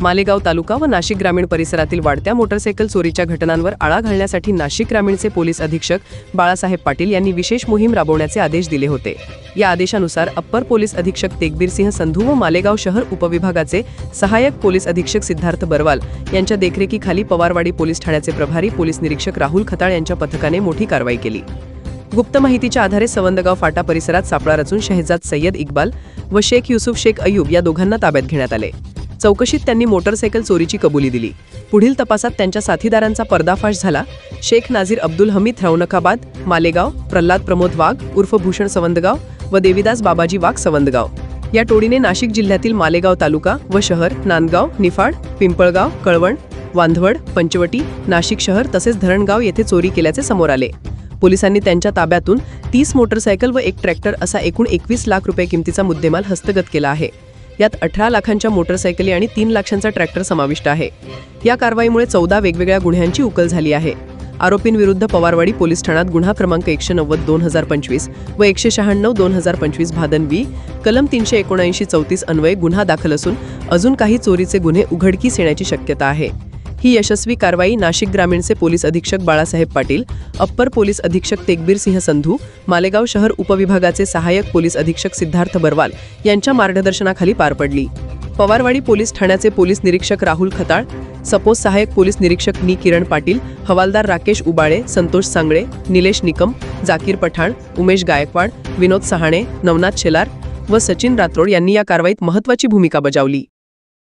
मालेगाव तालुका व नाशिक ग्रामीण परिसरातील वाढत्या मोटरसायकल चोरीच्या घटनांवर आळा घालण्यासाठी नाशिक ग्रामीणचे पोलीस अधीक्षक बाळासाहेब पाटील यांनी विशेष मोहीम राबवण्याचे आदेश दिले होते. या आदेशानुसार अप्पर पोलीस अधीक्षक तेगबीरसिंह संधू व मालेगाव शहर उपविभागाचे सहाय्यक पोलीस अधीक्षक सिद्धार्थ बरवाल यांच्या देखरेखीखाली पवारवाडी पोलीस ठाण्याचे प्रभारी पोलीस निरीक्षक राहुल खताळ यांच्या पथकाने मोठी कारवाई केली. गुप्त माहितीच्या आधारे सवंदगाव फाटा परिसरात सापळा रचून शहजाद सय्यद इक्बाल व शेख युसुफ शेख अय्यूब या दोघांना ताब्यात घेण्यात आले. चौकशीत त्यांनी मोटरसायकल चोरीची कबुली दिली. पुढील तपासात त्यांच्या साथीदारांचा पर्दाफाश झाला. शेख नाझीर अब्दुल हमीद रौनकाबाद मालेगाव प्रल्हाद प्रमोद वाघ उर्फ भूषण सवंदगाव व देविदास बाबाजी वाघ सवंदगाव. या टोळीने नाशिक जिल्ह्यातील मालेगाव तालुका व शहर नांदगाव निफाड पिंपळगाव कळवण वांधवड पंचवटी नाशिक शहर तसेच धरणगाव येथे चोरी केल्याचे समोर आले. पोलिसांनी त्यांच्या ताब्यातून तीस मोटरसायकल व एक ट्रॅक्टर असा एकूण एकवीस लाख रुपये किमतीचा मुद्देमाल हस्तगत केला आहे. यात अठरा लाखांच्या मोटरसायकली आणि तीन लाखांचा ट्रॅक्टर समाविष्ट आहे. या कारवाईमुळे चौदा वेगवेगळ्या गुन्ह्यांची उकल झाली आहे. आरोपींविरुद्ध पवारवाडी पोलीस ठाण्यात गुन्हा क्रमांक एकशे नव्वद दोन हजार पंचवीस व एकशे शहाण्णव दोन हजार पंचवीस भादन बी कलम तीनशे एकोणऐंशी चौतीस अन्वये गुन्हा दाखल असून अजून काही चोरीचे गुन्हे उघडकीस येण्याची शक्यता आहे. ही यशस्वी कारवाई नाशिक ग्रामीणचे पोलीस अधीक्षक बाळासाहेब पाटील अप्पर पोलीस अधीक्षक तेगबीर सिंह संधू मालेगाव शहर उपविभागाचे सहाय्यक पोलीस अधीक्षक सिद्धार्थ बरवाल यांच्या मार्गदर्शनाखाली पार पडली. पवारवाडी पोलीस ठाण्याचे पोलीस निरीक्षक राहुल खताळ सपोज सहाय्यक पोलीस निरीक्षक नी किरण पाटील हवालदार राकेश उबाळे संतोष सांगळे निलेश निकम जाकीर पठाण उमेश गायकवाड विनोद सहाणे नवनाथ शेलार व सचिन रातोड यांनी या कारवाईत महत्वाची भूमिका बजावली.